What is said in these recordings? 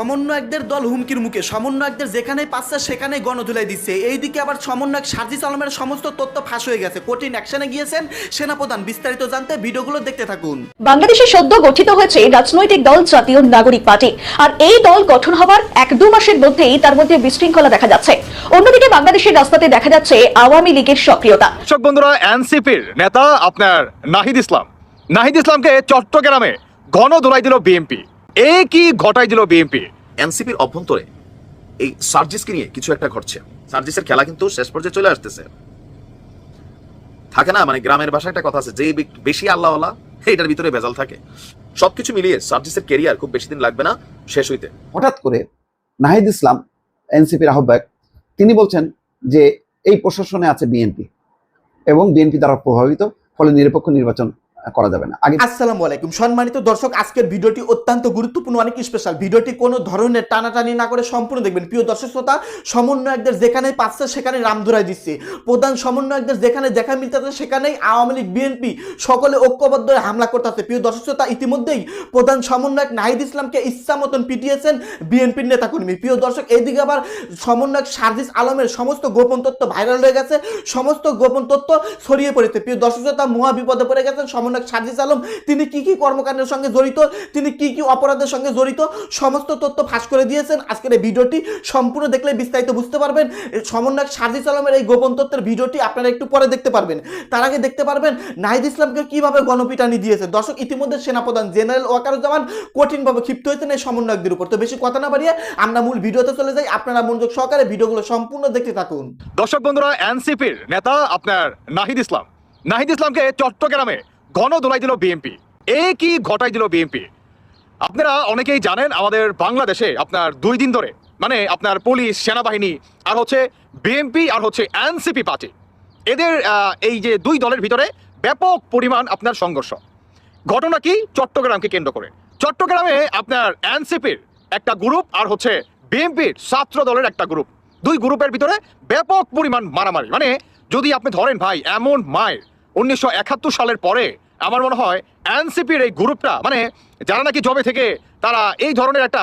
সমন্বয়কদের দল হুমকির মুখে। সমন্বয়কদের যেখানেই পাচ্ছে সেখানেই গণধুলাই দিচ্ছে। এইদিকে আবার সমন্বয়ক সার্জিস আলমের সমস্ত তথ্য ফাঁস হয়ে গেছে। কঠিন অ্যাকশনে গিয়েছেন সেনাপ্রধান। বিস্তারিত জানতে ভিডিওগুলো দেখতে থাকুন। বাংলাদেশে সদ্য গঠিত হয়েছে রাজনৈতিক দল জাতীয় নাগরিক পার্টি। আর এই দল গঠন হওয়ার এক দু মাসের মধ্যেই তার মধ্যে বিশৃঙ্খলা দেখা যাচ্ছে। অন্যদিকে বাংলাদেশের রাস্তাতে দেখা যাচ্ছে আওয়ামী লীগের সক্রিয়তা। দর্শক বন্ধুরা এনসিপির নেতা আপনার নাহিদ ইসলাম। নাহিদ ইসলামকে চট্টগ্রামে ঘন দোলাই দিল বিএনপি। এ কি ঘটাই দিল বিএনপি এনসিপির অভ্যন্তরে এই সার্জিসকে নিয়ে কিছু একটা ঘটছে। সার্জিসের খেলা কিন্তু শেষ পর্যায়ে চলে আসতেছে। থাকে না? মানে গ্রামের ভাষায় একটা কথা আছে যে বেশি আল্লাহওয়ালা এটার ভিতরে ভেজাল থাকে। সবকিছু মিলিয়ে সার্জিসের কেরিয়ার খুব বেশি দিন লাগবে না শেষ হইতে। হঠাৎ করে নাহিদ ইসলাম এনসিপির আহ্বায়ক তিনি বলছেন যে এই প্রশাসনে আছে বিএনপি এবং বিএনপি দ্বারা প্রভাবিত ফলে নিরপেক্ষ নির্বাচন করা যাবে না। আগে আসসালামু আলাইকুম। সম্মানিত দর্শক, আজকের ভিডিওটি অত্যন্ত গুরুত্বপূর্ণ, অনেক স্পেশাল ভিডিওটি কোনো ধরনের টানাটানি না করে সম্পূর্ণ দেখবেন। প্রিয় দর্শক শ্রোতা, সমন্বয়কদের যেখানে পাচ্ছে সেখানে রামধুরাই দিচ্ছে। প্রধান সমন্বয়কদের যেখানে দেখা মিলতেছে সেখানেই আওয়ামী লীগ, বিএনপি সকলে ঐক্যবদ্ধ হামলা করতেছে। প্রিয় দর্শক শ্রোতা, ইতিমধ্যেই প্রধান সমন্বয়ক নাহিদ ইসলামকে ইচ্ছা মতন পিটিয়েছেন বিএনপির নেতাকর্মী। প্রিয় দর্শক এইদিকে আবার সমন্বয়ক সার্জিস আলমের সমস্ত গোপন তথ্য ভাইরাল হয়ে গেছে। সমস্ত গোপন তথ্য ছড়িয়ে পড়েছে। প্রিয় দর্শক শ্রোতা মহা বিপদে পড়ে গেছেন সমন্বয়ক সার্জিস আলম, তিনি কি কি কর্মকাণ্ডের সঙ্গে জড়িত, তিনি কি কি অপরাধের সঙ্গে জড়িত, সমস্ত তথ্য ফাঁস করে দিয়েছেন। আজকের এই ভিডিওটি সম্পূর্ণ দেখলে বিস্তারিত বুঝতে পারবেন। সমন্বয়ক সার্জিস আলমের এই গোপন তথ্যের ভিডিওটি আপনারা একটু পরে দেখতে পারবেন। তার আগে দেখতে পারবেন, নাহিদ ইসলামকে কীভাবে গণপিটানি দিয়েছে। দর্শক, ইতিমধ্যে সেনাপ্রধান জেনারেল ওয়াকারুজ্জামান কঠিনভাবে ক্ষিপ্ত হয়েছেন এই সমন্বয়কদের উপর। তো বেশি কথা না বাড়িয়ে আমরা মূল ভিডিওতে চলে যাই। আপনারা মনোযোগ সহকারে ভিডিওগুলো সম্পূর্ণ দেখতে থাকুন। দর্শক বন্ধুরা, এনসিপির নেতা আপনার নাহিদ ইসলাম। নাহিদ ইসলামকে চট্টগ্রামে ঘন দোলাই দিল বিএনপি এ কি ঘটাই দিল বিএনপি আপনারা অনেকেই জানেন আমাদের বাংলাদেশে আপনার দুই দিন ধরে মানে আপনার পুলিশ, সেনাবাহিনী, আর হচ্ছে বিএনপি আর হচ্ছে এনসিপি পার্টি। এদের এই যে দুই দলের ভিতরে ব্যাপক পরিমাণ আপনার সংঘর্ষ। ঘটনা কি? চট্টগ্রামকে কেন্দ্র করে। চট্টগ্রামে আপনার এনসিপির একটা গ্রুপ, আর হচ্ছে বিএনপির ছাত্র দলের একটা গ্রুপ। দুই গ্রুপের ভিতরে ব্যাপক পরিমাণ মারামারি। মানে যদি আপনি ধরেন ভাই, এমন মায়ের উনিশশো একাত্তর সালের পরে আমার মনে হয় এনসিপির এই গ্রুপটা মানে যারা নাকি জবে থেকে, তারা এই ধরনের একটা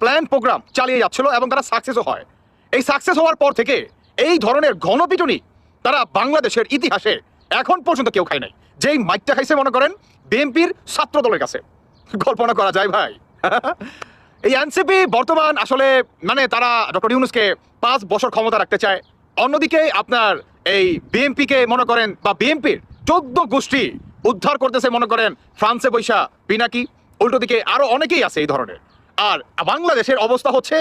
প্ল্যান প্রোগ্রাম চালিয়ে যাচ্ছিল এবং তারা সাকসেসও হয়। এই সাকসেস হওয়ার পর থেকে এই ধরনের ঘনপিটুনি তারা বাংলাদেশের ইতিহাসে এখন পর্যন্ত কেউ খায় নাই। যেই মাইকটা খাইছে, মনে করেন, বিএনপির ছাত্র দলের কাছে। কল্পনা করা যায় ভাই। এই এনসিপি বর্তমান আসলে মানে তারা ডক্টর ইউনুসকে পাঁচ বছর ক্ষমতা রাখতে চায়। অন্যদিকে আপনার এই বিএনপিকে মনে করেন বা বিএনপির চোদ্দ গোষ্ঠী উদ্ধার করতেছে মনে করেন ফ্রান্সে বৈশা পিনাকি। উল্টো দিকে আরও অনেকেই আছে এই ধরনের। আর বাংলাদেশের অবস্থা হচ্ছে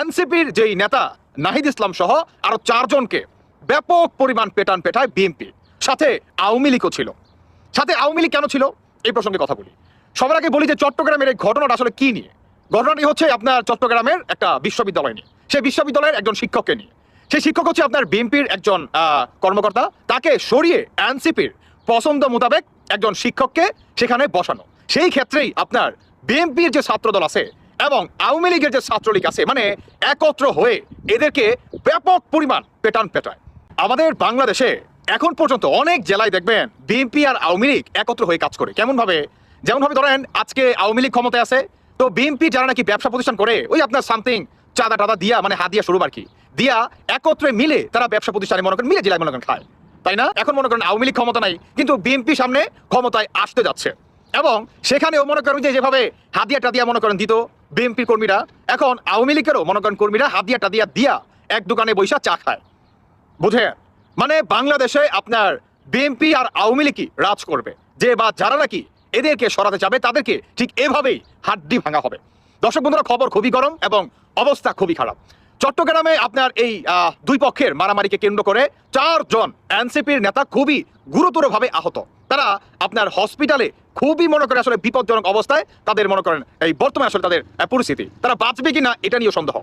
এনসিপির যেই নেতা নাহিদ ইসলাম সহ আরও চারজনকে ব্যাপক পরিমাণ পেটান পেটায় বিএনপি। সাথে আওয়ামী লীগও ছিল। সাথে আওয়ামী লীগ কেন ছিল? এই প্রসঙ্গে কথা বলি। সবার আগে বলি যে চট্টগ্রামের এই ঘটনাটা আসলে কি নিয়ে? ঘটনাটি হচ্ছে আপনার চট্টগ্রামের একটা বিশ্ববিদ্যালয় নিয়ে। সেই বিশ্ববিদ্যালয়ের একজন শিক্ষককে নিয়ে। সেই শিক্ষক হচ্ছে আপনার বিএনপির একজন কর্মকর্তা। তাকে সরিয়ে এনসিপির পছন্দ মোতাবেক একজন শিক্ষককে সেখানে বসানো। সেই ক্ষেত্রেই আপনার বিএনপির যে ছাত্রদল আছে এবং আওয়ামী লীগের যে ছাত্রলীগ আছে মানে একত্র হয়ে এদেরকে ব্যাপক পরিমাণ পেটান পেটায়। আমাদের বাংলাদেশে এখন পর্যন্ত অনেক জেলায় দেখবেন বিএনপি আর আওয়ামী লীগ একত্র হয়ে কাজ করে। কেমন ভাবে যেমন ভাবে ধরেন, আজকে আওয়ামী লীগ ক্ষমতায় আছে, তো বিএনপি যারা নাকি ব্যবসা প্রতিষ্ঠান করে, ওই আপনার সামথিং চাঁদা টাদা দিয়া মানে হাত দিয়া শুরু আর কি। দিয়া একত্রে মিলে তারা ব্যবসা প্রতিষ্ঠানে মনে করেন মিলে জেলায় মনে করেন খায়। তাই না? এখন মনে করেন আওয়ামী লীগ ক্ষমতা নাই, কিন্তু বিএনপি সামনে ক্ষমতায় আসতে যাচ্ছে। এবং সেখানেও মনে করেন যে যেভাবে হাদিয়া টাদিয়া মনে করেন দিত বিএনপির কর্মীরা, এখন আওয়ামী লীগেরও মনে করেন কর্মীরা হাদিয়া টাদিয়া দিয়া এক দোকানে বৈশা চা খায়। বুঝে মানে বাংলাদেশে আপনার বিএনপি আর আওয়ামী লীগই রাজ করবে। যে বা যারা নাকি এদেরকে সরাতে চাবে, তাদেরকে ঠিক এভাবেই হাড্ডি ভাঙা হবে। দর্শক বন্ধুরা, খবর খুবই গরম এবং অবস্থা খুবই খারাপ। চট্টগ্রামে আপনার এই দুই পক্ষের মারামারিকে কেন্দ্র করে চারজন এনসিপির নেতা খুবই গুরুতরভাবে আহত। তারা আপনার হসপিটালে খুবই মনে করে আসলে বিপজ্জনক অবস্থায়, তাদের মনে করেন এই বর্তমানে আসলে তাদের পরিস্থিতি। তারা বাঁচবে কি না এটা নিয়েও সন্দেহ।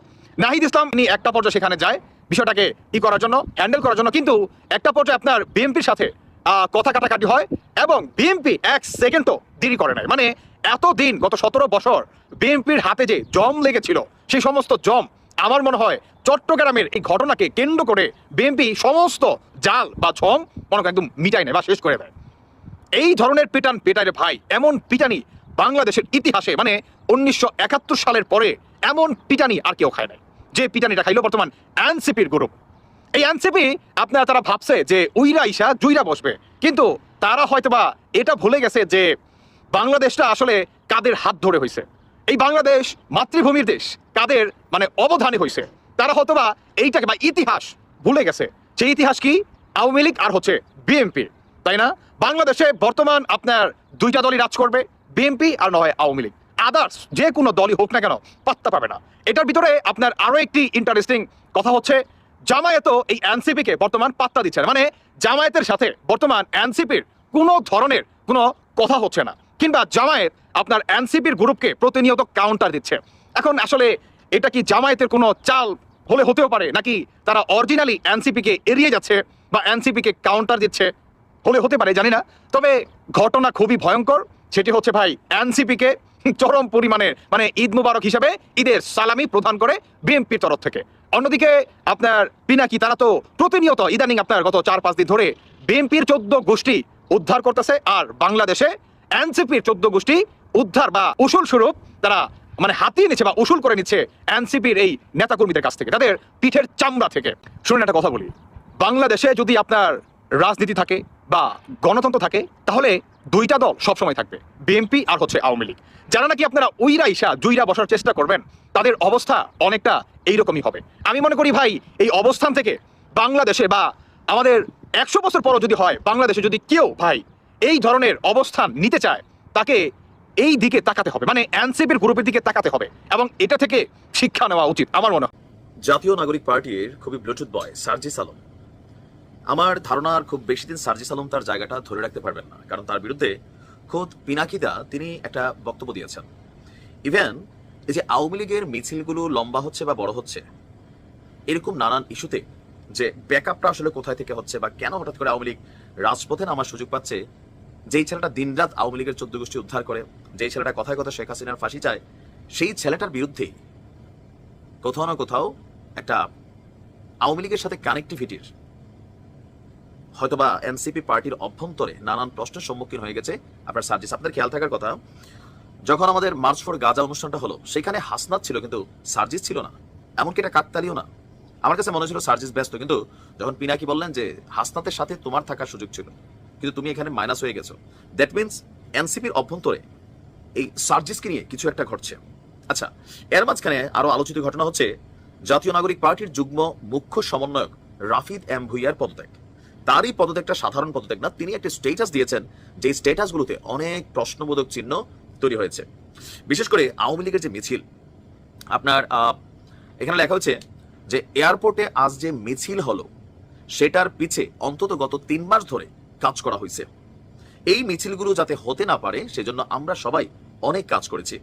নাহিদ ইসলাম নিয়ে একটা পর্যায়ে সেখানে যায়, বিষয়টাকে ই করার জন্য, হ্যান্ডেল করার জন্য, কিন্তু একটা পর্যায়ে আপনার বিএনপির সাথে কথা কাটাকাটি হয় এবং বিএনপি এক সেকেন্ড তো দেরি করে নাই। মানে এত দিন গত সতেরো বছর বিএনপির হাতে যে জম লেগেছিল, সেই সমস্ত জম আমার মনে হয় চট্টগ্রামের এই ঘটনাকে কেন্দ্র করে বিএনপি সমস্ত জাল বা ছম মনে একদম মিটাই নেয় বা শেষ করে দেয়। এই ধরনের পিটান পেটারে ভাই, এমন পিটানি বাংলাদেশের ইতিহাসে মানে উনিশশো একাত্তর সালের পরে এমন পিটানি আর কেউ খায় নাই। যে পিটানিটা খাইলো বর্তমান এনসিপির গ্রুপ এই এনসিপি আপনারা তারা ভাবছে যে উইরা ইসা জুইরা বসবে। কিন্তু তারা হয়তোবা এটা ভুলে গেছে যে বাংলাদেশটা আসলে কাদের হাত ধরে হয়েছে এই বাংলাদেশ মাতৃভূমির দেশ। কাদের মানে অবধানে হয়েছে তারা হয়তোবা এইটাকে বা ইতিহাস ভুলে গেছে। সেই ইতিহাস কি? আওয়ামী লীগ আর হচ্ছে বিএনপি। তাই না? বাংলাদেশে বর্তমান আপনার দুইটা দলই রাজ করবে, বিএনপি আর নয় আওয়ামী লীগ। আদার্স যে কোনো দলই হোক না কেন, পাত্তা পাবে না। এটার ভিতরে আপনার আরও একটি ইন্টারেস্টিং কথা হচ্ছে, জামায়াতও এই এনসিপিকে বর্তমান পাত্তা দিচ্ছে না। মানে জামায়াতের সাথে বর্তমান এনসিপির কোনো ধরনের কোনো কথা হচ্ছে না। কিংবা জামায়াত আপনার এনসিপির গ্রুপকে প্রতিনিয়ত কাউন্টার দিচ্ছে। এখন আসলে এটা কি জামায়াতের কোনো চাল হলে হতেও পারে, নাকি তারা অরিজিনালি এনসিপি কে এড়িয়ে যাচ্ছে বা এনসিপি কে কাউন্টার দিচ্ছে হলে হতে পারে, জানি না। তবে ঘটনা খুবই ভয়ঙ্কর, সেটি হচ্ছে ভাই এনসিপি কে চরম পরিমাণে মানে ঈদ মুবারক হিসাবে ঈদের সালামি প্রদান করে বিএনপির তরফ থেকে। অন্যদিকে আপনার পিনাকি, তারা তো প্রতিনিয়ত ইদানিং আপনার গত চার পাঁচ দিন ধরে বিএনপির চোদ্দ গোষ্ঠী উদ্ধার করতেছে, আর বাংলাদেশে এনসিপির চোদ্দ গোষ্ঠী উদ্ধার বা উসুল স্বরূপ তারা মানে হাতিয়ে নিচ্ছে বা উসুল করে নিচ্ছে এনসিপির এই নেতাকর্মীদের কাছ থেকে, তাদের পিঠের চামড়া থেকে। শুনুন একটা কথা বলি। বাংলাদেশে যদি আপনার রাজনীতি থাকে বা গণতন্ত্র থাকে, তাহলে দুইটা দল সবসময় থাকবে, বিএনপি আর হচ্ছে আওয়ামী লীগ। যারা নাকি আপনারা উইরা ইসা জুইরা বসার চেষ্টা করবেন, তাদের অবস্থা অনেকটা এইরকমই হবে। আমি মনে করি ভাই, এই অবস্থান থেকে বাংলাদেশে বা আমাদের একশো বছর পরও যদি হয়, বাংলাদেশে যদি কেউ ভাই এই ধরনের অবস্থান নিতে চায়, তাকে এই দিকে তাকাতে হবে। মানে এনসিপির গ্রুপের দিকে তাকাতে হবে। এবং এটা থেকে শিক্ষা নেওয়া উচিত, আমার মনে হয়। জাতীয় নাগরিক পার্টির খুবই ব্লুটুথ বয় সার্জিস আলম আমার ধারণার খুব বেশি দিন সার্জিস আলম তার জায়গাটা ধরে রাখতে পারবেন না। কারণ তার বিরুদ্ধে খোদ পিনাকিদা তিনি একটা বক্তব্য দিয়েছেন। ইভেন, এই যে আওয়ামী লীগের মিছিলগুলো লম্বা হচ্ছে বা বড় হচ্ছে, এরকম নানান ইস্যুতে যে ব্যাকআপটা আসলে কোথায় থেকে হচ্ছে বা কেন হঠাৎ করে আওয়ামী লীগ রাজপথে নামার সুযোগ পাচ্ছে যেই ছেলেটা দিনরাত আওয়ামী লীগের চোদ্দ গোষ্ঠী উদ্ধার করে, যেই ছেলেটা কথায় কথা শেখ হাসিনার ফাঁসি চায়, সেই ছেলেটার বিরুদ্ধেই কোথাও না কোথাও একটা আওয়ামী লীগের সাথে কানেক্টিভিটির হয়তোবা এনসিপি পার্টির অভ্যন্তরে নানান প্রশ্নের সম্মুখীন হয়ে গেছে। আপনার সার্জিস, আপনার খেয়াল থাকার কথা, যখন আমাদের মার্চ ফর গাজা অনুষ্ঠানটা হলো, সেখানে হাসনাত ছিল কিন্তু সার্জিস ছিল না, এমনকি এটা কাকতালিও না। আমার কাছে মনে ছিল সার্জিস ব্যস্ত, কিন্তু যখন পিনাকি বললেন যে হাসনাতের সাথে তোমার থাকার সুযোগ ছিল কিন্তু তুমি এখানে মাইনাস হয়ে গেছো। দ্যাট মিনস এনসিপির অভ্যন্তরে এই সার্জিসকে নিয়ে কিছু একটা ঘটছে। আচ্ছা এর মাঝখানে আরও আলোচিত ঘটনা হচ্ছে, জাতীয় নাগরিক পার্টির যুগ্ম মুখ্য সমন্বয়ক রাফিদ এম ভুইয়ার পদত্যাগ। তারই পদত্যাগটা সাধারণ পদত্যাগ না, তিনি একটা স্টেটাস দিয়েছেন, যে স্টেটাসগুলোতে অনেক প্রশ্নবোধক চিহ্ন তৈরি হয়েছে। বিশেষ করে আওয়ামী লীগের যে মিছিল, আপনার এখানে লেখা হচ্ছে যে এয়ারপোর্টে আজ যে মিছিল হলো, সেটার পিছে অন্তত গত তিন মাস ধরে কাজ করা হয়েছে। এই মিছিলগুলো যাতে হতে না পারে, সেজন্য আমরা সবাই অনেক কাজ করেছি।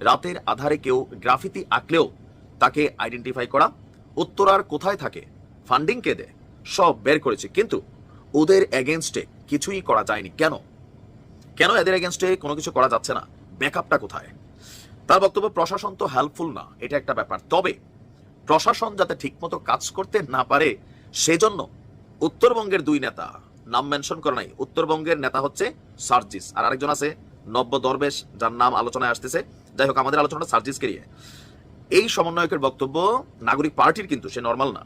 রাতের আধারে কেউ গ্রাফিতি আঁকলেও তাকে আইডেন্টিফাই করা উত্তরার কোথায় থাকে ফান্ডিং কে দেয়, সব বের করেছে। কিন্তু ওদের এগেনস্টে কিছুই করা যায়নি। কেন? কেন এদের এগেনস্টে কোনো কিছু করা যাচ্ছে না? ব্যাকআপটা কোথায়? তার বক্তব্য, প্রশাসন তো হেল্পফুল না, এটা একটা ব্যাপার। তবে প্রশাসন যাতে ঠিকমতো কাজ করতে না পারে, সেজন্য উত্তরবঙ্গের দুই নেতা নাম মেনশন করে নাই। উত্তরবঙ্গের নেতা হচ্ছে সার্জিস। আর আরেকজন আছে, নব্য দরবেশ, যার নাম আলোচনায় আসতেছে। যাই হোক, আমাদের আলোচনাটা সার্জিসকে নিয়ে। এই সমন্বয়কের বক্তব্য নাগরিক পার্টির কিন্তু, সে নর্মাল না।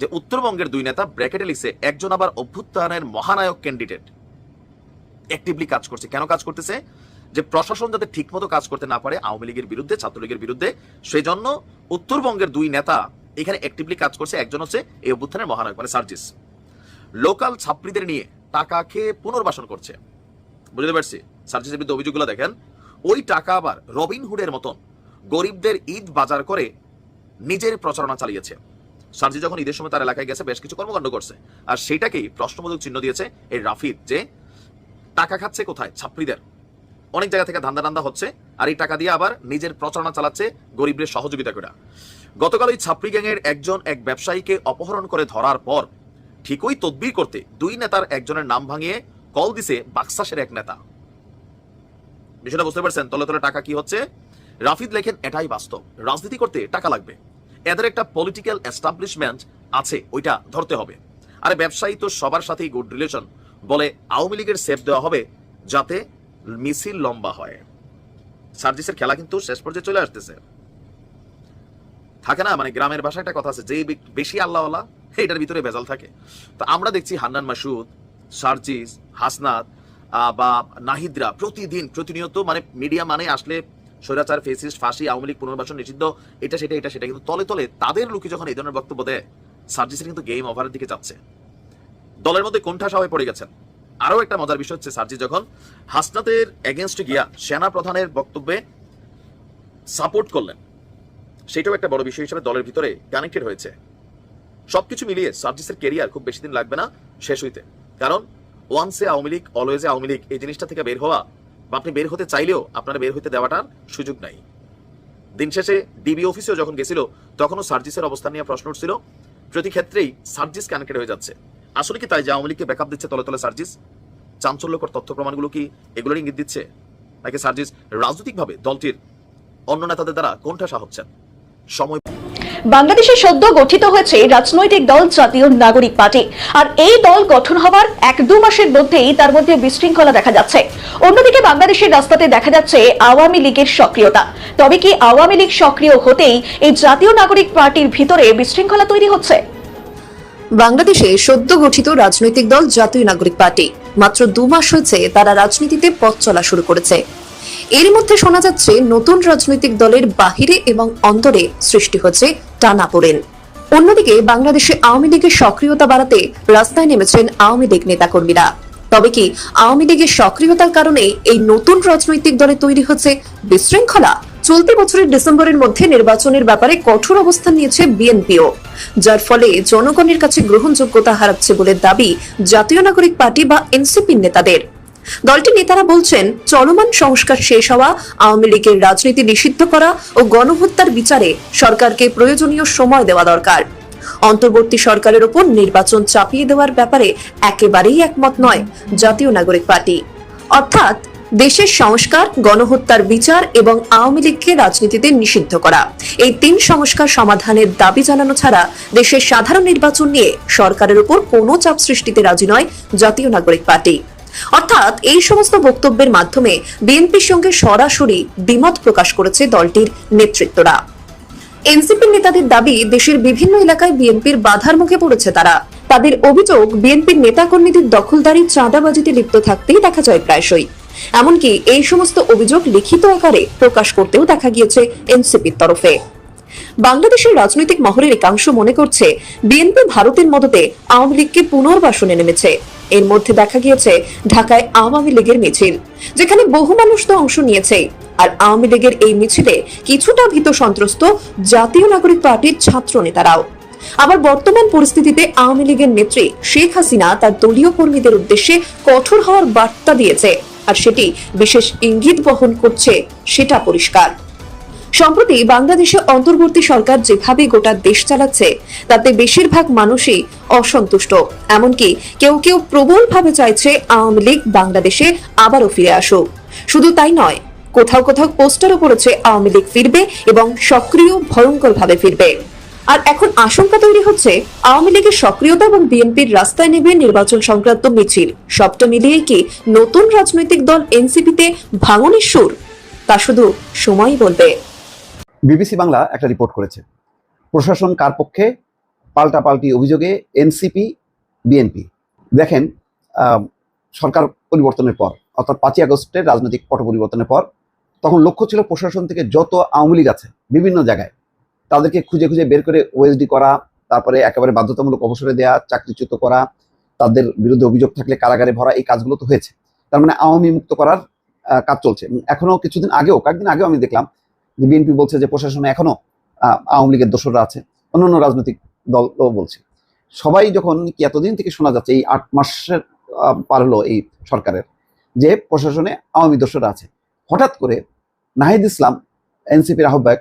যে উত্তরবঙ্গের দুই নেতা ব্র্যাকেটে লিখছে, একজন আবার অভ্যুত্থানের মহানায়ক ক্যান্ডিডেট অ্যাক্টিভলি কাজ করছে। কেন কাজ করতেছে? যে প্রশাসন যাতে ঠিকমতো কাজ করতে না পারে, আওয়ামী লীগের বিরুদ্ধে, ছাত্রলীগের বিরুদ্ধে সেই জন্য উত্তরবঙ্গের দুই নেতা এখানে অ্যাক্টিভলি কাজ করছে। একজন হচ্ছে এই অভ্যুত্থানের মহানায়ক মানে সার্জিস। লোকাল ছাত্রীদের নিয়ে টাকা খেয়ে পুনর্বাসন করছে। বুঝতে পারছি? সার্জিসের বিরুদ্ধে অভিযোগগুলো দেখেন। ওই টাকা আবার রবিনহুডের মতন গরিবদের ঈদ বাজার করে নিজের প্রচারণা চালিয়েছে। সার্জি যখন ঈদের সময় তার এলাকায় গেছে, বেশ কিছু কর্মকাণ্ড করছে। আর সেটাকেই প্রশ্নবোধক চিহ্ন দিয়েছে এই রাফিদ যে টাকা খাচ্ছে কোথায় ছাত্রীদের? অনেক জায়গা থেকে ধান্দা টান্দা হচ্ছে আর এই টাকা দিয়ে আবার নিজের প্রচারণা চালাচ্ছে গরিবদের সহযোগিতা করে। গতকাল ওই ছাত্রী গ্যাংয়ের একজন এক ব্যবসায়ীকে অপহরণ করে ধরার পর ঠিকই তদবির করতে দুই নেতার একজনের নাম ভাঙিয়ে কল দিছে বাক্সাসের এক নেতা। বিষয়টা বুঝতে পারছেন? তলে তলে টাকা কি হচ্ছে? রাফিদ লেখেন, এটাই বাস্তব। রাজনীতি করতে টাকা লাগবে। এদের একটা পলিটিক্যাল এস্টাবলিশমেন্ট আছে, ওইটা ধরতে হবে। আরে ব্যবসায়ী তো সবার সাথেই গুড রিলেশন বলে আওয়ামী লীগের সেফ দেওয়া হবে যাতে মিছিল লম্বা হয়। সার্জিসের খেলা কিন্তু শেষ পর্যায়ে চলে আসতেছে। থাকে না? মানে গ্রামের ভাষায় একটা কথা আছে যে বেশি আল্লাহওয়ালা এটার ভিতরে ভেজাল থাকে। তো আমরা দেখছি হান্নান মাসুদ সার্জিস, হাসনাত বা নাহিদরা প্রতিদিন, প্রতিনিয়ত মানে মিডিয়া মানে আসলে স্বৈরাচার ফেসিস্ট ফাঁসি, আওয়ামী লীগ পুনর্বাসন নিষিদ্ধ, এটা সেটা এটা সেটা। কিন্তু তলে তলে তাদের লোকে যখন এই ধরনের বক্তব্য দেয়, সার্জিসের কিন্তু গেম ওভারের দিকে যাচ্ছে। দলের মধ্যে কোণঠাসা হয়ে পড়ে গেছেন। আরও একটা মজার বিষয় হচ্ছে সার্জি যখন হাসনাতের এগেনস্টে গিয়া সেনা প্রধানের বক্তব্যে সাপোর্ট করলেন, সেটাও একটা বড় বিষয় হিসেবে দলের ভিতরে কানেক্টেড হয়েছে। সবকিছু মিলিয়ে সার্জিসের কেরিয়ার খুব বেশি দিন লাগবে না শেষ হইতে। কারণ ওয়ান্সে আওয়ামী লীগ অলওয়েজে আওয়ামী লীগ এই জিনিসটা থেকে বের হওয়া বা আপনি বের হতে চাইলেও আপনারা বের হতে দেওয়াটার সুযোগ নাই। দিন শেষে ডিবি অফিসেও যখন গেছিল, তখনও সার্জিসের অবস্থান নিয়ে প্রশ্ন উঠছিল। প্রতি ক্ষেত্রেই সার্জিস কানেক্টেড হয়ে যাচ্ছে। আসলে কি তাই যে আওয়ামী লীগকে ব্যাকআপ দিচ্ছে তলে তলে সার্জিস? চাঞ্চল্যকর তথ্য প্রমাণগুলো কি এগুলোর ইঙ্গিত দিচ্ছে? নাকি সার্জিস রাজনৈতিকভাবে দলটির অন্য নেতাদের দ্বারা কোণঠাসা হচ্ছেন? সময় বাংলাদেশে সদ্য গঠিত হয়েছে রাজনৈতিক দল জাতীয় নাগরিক পার্টি। আর এই দল গঠন হওয়ার এক দু মাসের মধ্যেই তার মধ্যে বিশৃঙ্খলা দেখা যাচ্ছে। অন্যদিকে বাংলাদেশের রাস্তাতে দেখা যাচ্ছে আওয়ামী লীগের সক্রিয়তা। তবে কি আওয়ামী লীগ সক্রিয় হতেই এই জাতীয় নাগরিক পার্টির ভিতরে বিশৃঙ্খলা তৈরি হচ্ছে? বাংলাদেশে সদ্য গঠিত রাজনৈতিক দল জাতীয় নাগরিক পার্টি। মাত্র দু মাস হয়েছে তারা রাজনীতিতে পথ চলা শুরু করেছে। এর মধ্যে শোনা যাচ্ছে, নতুন রাজনৈতিক দলের বাহিরে এবং অন্তরে সৃষ্টি হচ্ছে টানাপোড়েন। অন্যদিকে, বাংলাদেশে আওয়ামী লীগের সক্রিয়তা বাড়াতে রাস্তায় নেমেছেন আওয়ামী লীগ নেতাকর্মীরা। তবে কি আওয়ামী লীগের সক্রিয়তার কারণে এই নতুন রাজনৈতিক দলে তৈরি হচ্ছে বিশৃঙ্খলা? চলতি বছরের ডিসেম্বরের মধ্যে নির্বাচনের ব্যাপারে কঠোর অবস্থান নিয়েছে বিএনপিও, যার ফলে জনগণের কাছে গ্রহণযোগ্যতা হারাচ্ছে বলে দাবি জাতীয় নাগরিক পার্টি বা এনসিপির নেতাদের। দলটির নেতারা বলছেন, চলমান সংস্কার শেষ হওয়া, আওয়ামী লীগের রাজনীতি নিষিদ্ধ করা ও গণহত্যার বিচারে সরকারকে প্রয়োজনীয় সময় দেওয়া দরকার। অন্তর্বর্তী সরকারের উপর নির্বাচন চাপিয়ে দেওয়ার ব্যাপারে একেবারেই একমত নয় জাতীয় নাগরিক পার্টি। অর্থাৎ, দেশের সংস্কার, গণহত্যার বিচার এবং আওয়ামী লীগকে রাজনীতিতে নিষিদ্ধ করা। এই তিন সংস্কার সমাধানের দাবি জানানো ছাড়া দেশের সাধারণ নির্বাচন নিয়ে সরকারের উপর কোনো চাপ সৃষ্টিতে রাজি নয় জাতীয় নাগরিক পার্টি। অর্থাৎ এই সমস্ত বক্তব্যের মাধ্যমে বিএনপির সঙ্গে সরাসরি দ্বিমত প্রকাশ করেছে দলটির নেতৃত্বরা। এনসিপি নেতাদের দাবি, দেশের বিভিন্ন এলাকায় বিএনপির বাধার মুখে পড়েছে তারা। তাদের অভিযোগ, বিএনপির নেতাকর্মীদের দখলদারি চাঁদাবাজিতে লিপ্ত থাকতেই দেখা যায় প্রায়শই। এমনকি এই সমস্ত অভিযোগ লিখিত আকারে প্রকাশ করতেও দেখা গিয়েছে এনসিপির তরফে। বাংলাদেশের রাজনৈতিক মহলের একাংশ মনে করছে, বিএনপি ভারতের মদতে আওয়ামী লীগকে পুনর্বাসনে নেমেছে। এর মধ্যে দেখা গিয়েছে ঢাকায় আওয়ামী লীগের মিছিল, যেখানে বহু মানুষ তো অংশ নিয়েছে। আর আওয়ামী লীগের এই মিছিলে কিছুটা ভীত সন্ত্রস্ত জাতীয় নাগরিক পার্টির ছাত্র নেতারাও। আবার বর্তমান পরিস্থিতিতে আওয়ামী লীগের নেত্রী শেখ হাসিনা তার দলীয় কর্মীদের উদ্দেশ্যে কঠোর হওয়ার বার্তা দিয়েছে। আর সেটি বিশেষ ইঙ্গিত বহন করছে, সেটা পরিষ্কার। সম্প্রতি বাংলাদেশে অন্তর্বর্তী সরকার যেভাবে গোটা দেশ চালাচ্ছে, তাতে বেশিরভাগ মানুষই অসন্তুষ্ট। এমনকি কেউ কেউ প্রবলভাবে চাইছে আওয়ামী লীগ বাংলাদেশে আবারও ফিরে আসুক। শুধু তাই নয়, কোথাও কোথাও পোস্টারও পড়েছে আওয়ামী লীগ ফিরবে এবং সক্রিয় ভয়ঙ্করভাবে ফিরবে। আর এখন আশঙ্কা তৈরি হচ্ছে, আওয়ামী লীগের সক্রিয়তা এবং বিএনপির রাস্তায় নেবে নির্বাচন সংক্রান্ত মিছিল। সবটা মিলিয়ে কি নতুন রাজনৈতিক দল এনসিপিতে ভাঙনের সুর? তা শুধু সময়ই বলবে। বিবিসি বাংলা একটা রিপোর্ট করেছে। প্রশাসন কার পক্ষে? পাল্টাপাল্টি অভিযোগে এনসিপি, বিএনপি। দেখেন সরকার পরিবর্তনের পর, অর্থাৎ পাঁচই আগস্টের রাজনৈতিক পট পরিবর্তনের পর, তখন লক্ষ্য ছিল প্রশাসন থেকে যত আওয়ামী লীগ আছে, বিভিন্ন জায়গায়, তাদেরকে খুঁজে খুঁজে বের করে ওএসডি করা, তারপরে একেবারে বাধ্যতামূলক অবসরে দেওয়া চাকরিচ্যুত করা, তাদের বিরুদ্ধে অভিযোগ থাকলে কারাগারে ভরা, এই কাজগুলো তো হয়েছে। তার মানে আওয়ামী মুক্ত করার কাজ চলছে। এবং এখনও কিছুদিন আগেও, কয়েকদিন আগেও আমি দেখলাম যে বিএনপি বলছে যে প্রশাসনে এখনও আওয়ামী লীগের দোষরা আছে, অন্যান্য রাজনৈতিক দলও বলছে। সবাই যখন কি এতদিন থেকে শোনা যাচ্ছে, এই আট মাসের পার হলো এই সরকারের, যে প্রশাসনে আওয়ামী দোসররা আছে, হঠাৎ করে নাহিদ ইসলাম, এনসিপির আহ্বায়ক,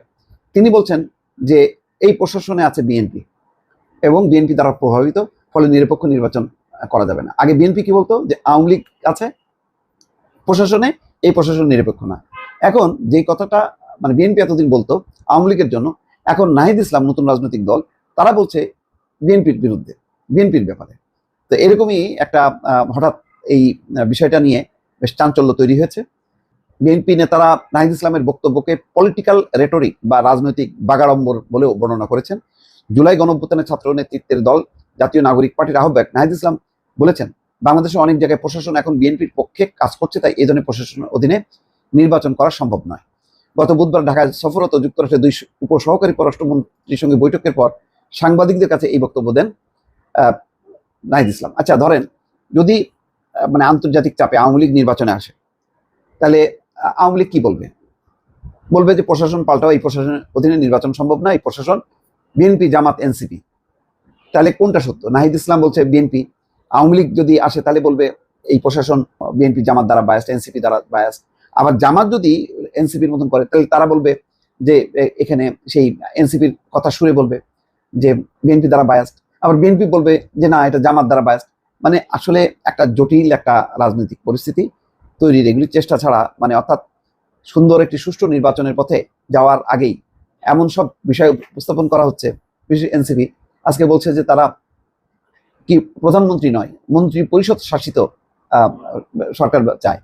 তিনি বলছেন যে এই প্রশাসনে আছে বিএনপি এবং বিএনপি দ্বারা প্রভাবিত, ফলে নিরপেক্ষ নির্বাচন করা যাবে না। আগে বিএনপি কি বলতো? যে আওয়ামী লীগ আছে, প্রশাসনে এই প্রশাসন নিরপেক্ষ না। এখন যে কথাটা মানে বিএনপি এতদিন বলতো, আওয়ামী লীগের জন্য, এখন নাহিদ ইসলাম নতুন রাজনৈতিক দল, তারা বলছে বিএনপির বিরুদ্ধে, বিএনপির ব্যাপারে। তো এরকমই একটা হঠাৎ এই বিষয়টা নিয়ে বেশ চাঞ্চল্য তৈরি হয়েছে। বিএনপি নেতারা নাহিদ ইসলামের বক্তব্যকে পলিটিক্যাল রেটরিক বা রাজনৈতিক বাগাড়ম্বর বলেও বর্ণনা করেছেন। জুলাই গণঅভ্যুত্থানের ছাত্র নেতৃত্বের দল, জাতীয় নাগরিক পার্টির আহ্বায়ক নাহিদ ইসলাম বলেছেন, বাংলাদেশে অনেক জায়গায় প্রশাসন এখন বিএনপির পক্ষে কাজ করছে, তাই এই ধরনের প্রশাসনের অধীনে নির্বাচন করা সম্ভব নয়। গত বুধবার ঢাকায় সফররত যুক্তরাষ্ট্রের দুই উপসহকারী পররাষ্ট্রমন্ত্রীর সঙ্গে বৈঠকের পর সাংবাদিকদের কাছে এই বক্তব্য দেন নাহিদ ইসলাম। আচ্ছা ধরেন, যদি মানে আন্তর্জাতিক চাপে আওয়ামী লীগ নির্বাচনে আসে, তাহলে আওয়ামী লীগ কি বলবে? বলবে যে প্রশাসন পাল্টাও, এই প্রশাসনের অধীনে নির্বাচন সম্ভব না, এই প্রশাসন, বিএনপি, জামাত, এনসিপি। তাহলে কোনটা সত্য? নাহিদ ইসলাম বলছে বিএনপি, আওয়ামী লীগ যদি আসে, তাহলে বলবে এই প্রশাসন, বিএনপি, জামাত দ্বারা বায়াস এনসিপি দ্বারা বায়াস আবার জামাত যদি এনসিপির মতন করে, তাহলে তারা বলবে যে এখানে সেই এনসিপির কথা শুনে বলবে যে, বিএনপি দ্বারা বায়াস্ট আবার বিএনপি বলবে যে, না, এটা জামাত দ্বারা বায়াস্ট মানে আসলে একটা জটিল একটা রাজনৈতিক পরিস্থিতি তৈরির এগুলির চেষ্টা ছাড়া মানে অর্থাৎ সুন্দর একটি সুষ্ঠু নির্বাচনের পথে যাওয়ার আগেই এমন সব বিষয় উপস্থাপন করা হচ্ছে, বিশেষ এনসিপি। আজকে বলছে যে, তারা কি প্রধানমন্ত্রী নয় মন্ত্রী পরিষদ শাসিত সরকার চায়।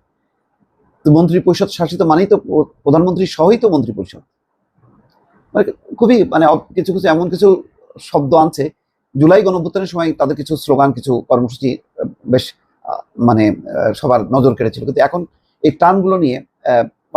তো মন্ত্রিপরিষদ শাসিত মানেই তো প্রধানমন্ত্রী সহই তো মন্ত্রিপরিষদ। মানে খুবই মানে কিছু কিছু এমন কিছু শব্দ আনছে। জুলাই গণভ্যুত্থানের সময় তাদের কিছু স্লোগান, কিছু কর্মসূচি বেশ মানে সবার নজর কেড়েছিল। কিন্তু এখন এই টানগুলো নিয়ে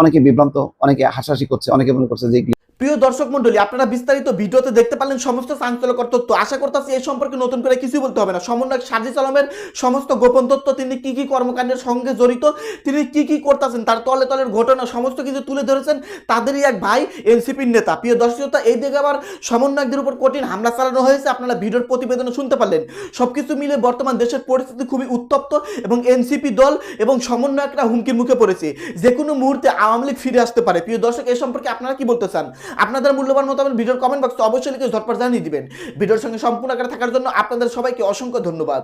অনেকে বিভ্রান্ত, অনেকে হাসাহাসি করছে, অনেকে মনে করছে যে প্রিয় দর্শক মন্ডলী আপনারা বিস্তারিত ভিডিওতে দেখতে পারলেন সমস্ত চাঞ্চল্যকর তথ্য। আশা করতেছি এই সম্পর্কে নতুন করে কিছুই বলতে হবে না। সমন্বয়ক সাজিস আলমের সমস্ত গোপন তথ্য, তিনি কি কি কর্মকাণ্ডের সঙ্গে জড়িত, তিনি কি কি করতেছেন, তার তলে তলের ঘটনা, সমস্ত কিছু তুলে ধরেছেন তাদেরই এক ভাই এনসিপির নেতা। প্রিয় দর্শকতা এই দিকে আবার সমন্বয়কদের উপর কঠিন হামলা চালানো হয়েছে। আপনারা ভিডিওর প্রতিবেদনে শুনতে পারলেন। সবকিছু মিলে বর্তমান দেশের পরিস্থিতি খুবই উত্তপ্ত এবং এনসিপি দল এবং সমন্বয়করা হুমকির মুখে পড়েছে। যে কোনো মুহূর্তে আওয়ামী লীগ ফিরে আসতে পারে। প্রিয় দর্শক এ সম্পর্কে আপনারা কি বলতে চান? আপনাদের মূল্যবান মতামত ভিডিওর কমেন্ট বক্সে অবশ্যই লিখে ঝটপট জানিয়ে দিবেন। ভিডিওর সঙ্গে সম্পূর্ণ আকারে থাকার জন্য আপনাদের সবাইকে অসংখ্য ধন্যবাদ।